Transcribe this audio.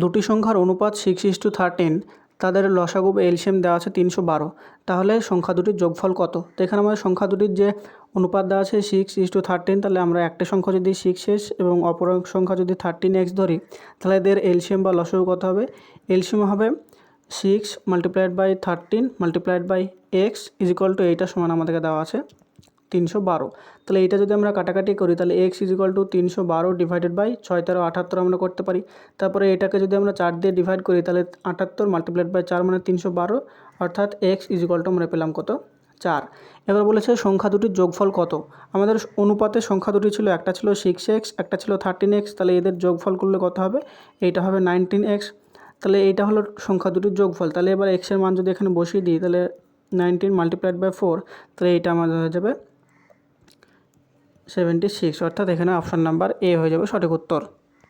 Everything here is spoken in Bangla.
দুটি সংখ্যার অনুপাত সিক্স ইস টু থার্টিন তাদের লসাগু এলসিএম দেওয়া আছে তিনশো বারো। তাহলে সংখ্যা দুটির যোগফল কত? তো এখানে আমাদের সংখ্যা দুটির যে অনুপাত দেওয়া আছে সিক্স ইস টু থার্টিন তাহলে আমরা একটা সংখ্যা যদি সিক্স এস এবং অপর সংখ্যা যদি থার্টিন এক্স ধরি, তাহলে এদের এলসিএম বা লসাগু কত হবে? এলসিএম হবে six multiplied by thirteen multiplied by x is equal to এইটা সমান আমাদেরকে দেওয়া আছে। তিনশো বারো। তাহলে এটা যদি আমরা কাটাকাটি করি, তাহলে এক্স ইজ ইকুয়াল টু তিনশো বারো ডিভাইডেড বাই ছয় তেরো আটাত্তর আমরা করতে পারি। তারপরে এটাকে যদি আমরা চার দিয়ে ডিভাইড করি, তাহলে আটাত্তর মাল্টিপ্লাইড বাই চার মানে তিনশো বারো, অর্থাৎ এক্স ইজ ইকুয়াল টু আমরা পেলাম কত? চার। এবার বলেছে সংখ্যা দুটির যোগফল কত? আমাদের অনুপাতে সংখ্যা দুটি ছিল, একটা ছিল সিক্স এক্স একটা ছিল থার্টিন এক্স তাহলে এদের যোগফল করলে কত হবে? এইটা হবে নাইনটিন এক্স তাহলে এইটা হলো সংখ্যা দুটির যোগফল। তাহলে এবার এক্সের মান যদি এখানে বসিয়ে দিই, তাহলে নাইনটিন মাল্টিপ্লাইড বাই ফোর তাহলে এইটা আমাদের হয়ে যাবে সেভেন্টি সিক্স অর্থাৎ এখানে অপশান নাম্বার এ হয়ে যাবে সঠিক উত্তর।